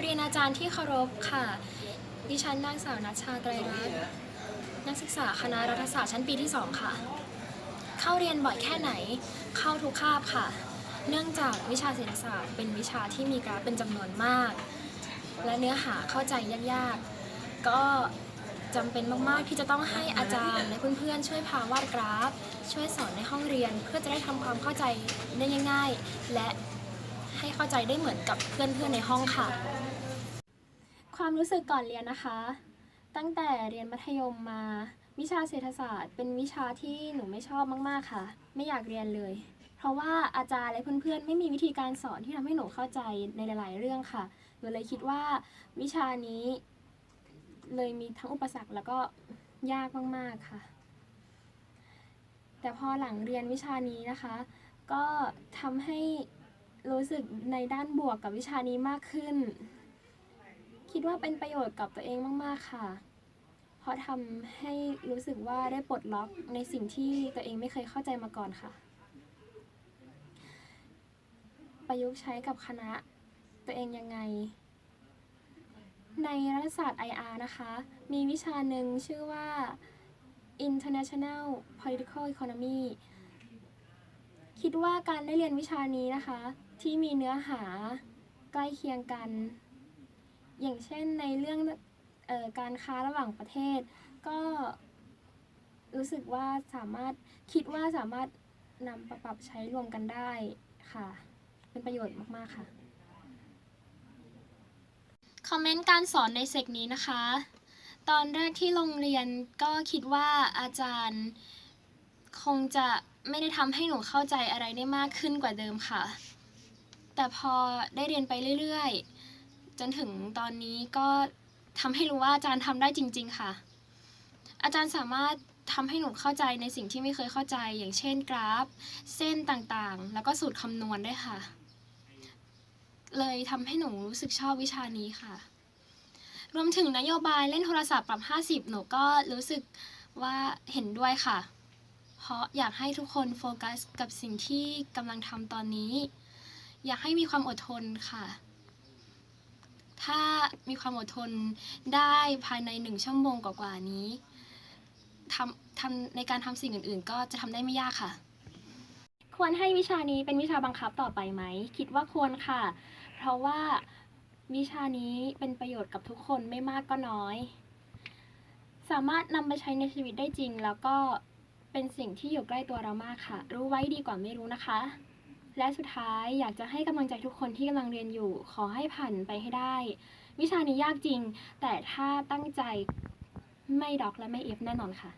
เรียนอาจารย์ที่เคารพค่ะ ดิฉันนางสาวนัชชาไตรรัตน์นักศึกษาคณะรัฐศาสตร์ชั้นปีที่ 2 ค่ะ เข้าเรียนบ่อยแค่ไหน เข้าทุกคาบค่ะ เนื่องจากวิชาเศรษฐศาสตร์เป็นวิชาที่มีกราฟเป็นจำนวนมาก และเนื้อหาเข้าใจยากๆ ก็จำเป็นมากๆที่จะต้องให้อาจารย์และเพื่อนๆช่วยพาวาดกราฟ ช่วยสอนในห้องเรียนเพื่อจะได้ทำความเข้าใจได้ง่าย ๆ และให้เข้าใจได้เหมือนกับเพื่อนๆในห้องค่ะ ความรู้สึกก่อนเรียนนะคะ ตั้งแต่เรียนมัธยมมา วิชาเศรษฐศาสตร์ เป็นวิชาที่หนูไม่ชอบมากๆค่ะ ไม่อยากเรียนเลย เพราะว่าอาจารย์และเพื่อนๆ ไม่มีวิธีการสอนที่ทำให้หนูเข้าใจในหลาย ๆ เรื่องค่ะหนูเลยคิดว่าวิชานี้เลยมีทั้งอุปสรรคแล้วก็ยากมากๆค่ะ แต่พอหลังเรียนวิชานี้นะคะ ก็ทำให้รู้สึกในด้านบวกกับวิชานี้มากขึ้น คิดว่าเป็นประโยชน์กับตัวเองมาก ๆ ค่ะ เพราะทำให้รู้สึกว่าได้ปลดล็อกในสิ่งที่ตัวเองไม่เคยเข้าใจมาก่อนค่ะ ประยุกต์ใช้กับคณะตัวเองยังไง ในรัฐศาสตร์ IR นะคะ มีวิชาหนึ่งชื่อว่า International Political Economy คิดว่าการได้เรียนวิชานี้นะคะ ที่มีเนื้อหาใกล้เคียงกัน อย่างเช่นในเรื่องออการค้าระหว่างประเทศ ก็รู้สึกว่าสามารถคิดว่าสามารถนำมาปรับใช้รวมกันได้ค่ะ เป็นประโยชน์มาก ๆ ค่ะ คอมเมนต์การสอนในเซกนี้นะคะ ตอนแรกที่โรงเรียนก็คิดว่าอาจารย์คงจะไม่ได้ทำให้หนูเข้าใจอะไรได้มากขึ้นกว่าเดิมค่ะ แต่พอได้เรียนไปเรื่อย ๆ จนถึงตอนนี้ก็ทำให้รู้ว่าอาจารย์ทำได้จริง ๆ ค่ะ อาจารย์สามารถทำให้หนูเข้าใจในสิ่งที่ไม่เคยเข้าใจ อย่างเช่นกราฟ เส้นต่างๆ แล้วก็สูตรคำนวณได้วยค่ะ เลยทำให้หนูรู้สึกชอบวิชานี้ค่ะ รวมถึงนโยบายเล่นโทรศัพท์ปรับ 50 หนูก็รู้สึกว่าเห็นด้วยค่ะ เพราะอยากให้ทุกคนโฟกัสกับสิ่งที่กำลังทำตอนนี้ อยากให้มีความอดทนค่ะ ถ้ามีความอดทนได้ภายในหนึ่งชั่วโมงกว่าๆนี้ทำทำในการทำสิ่งอื่น ๆ ก็จะทำได้ไม่ยากค่ะ ควรให้วิชานี้เป็นวิชาบังคับต่อไปไหม คิดว่าควรค่ะ เพราะว่าวิชานี้เป็นประโยชน์กับทุกคนไม่มากก็น้อย สามารถนำไปใช้ในชีวิตได้จริง แล้วก็เป็นสิ่งที่อยู่ใกล้ตัวเรามากค่ะ รู้ไว้ดีกว่าไม่รู้นะคะ และสุดท้ายอยากจะให้กำลังใจทุกคนที่กำลังเรียนอยู่ ขอให้ผ่านไปให้ได้ วิชานี้ยากจริง แต่ถ้าตั้งใจไม่ด็อกและไม่เอฟแน่นอนค่ะ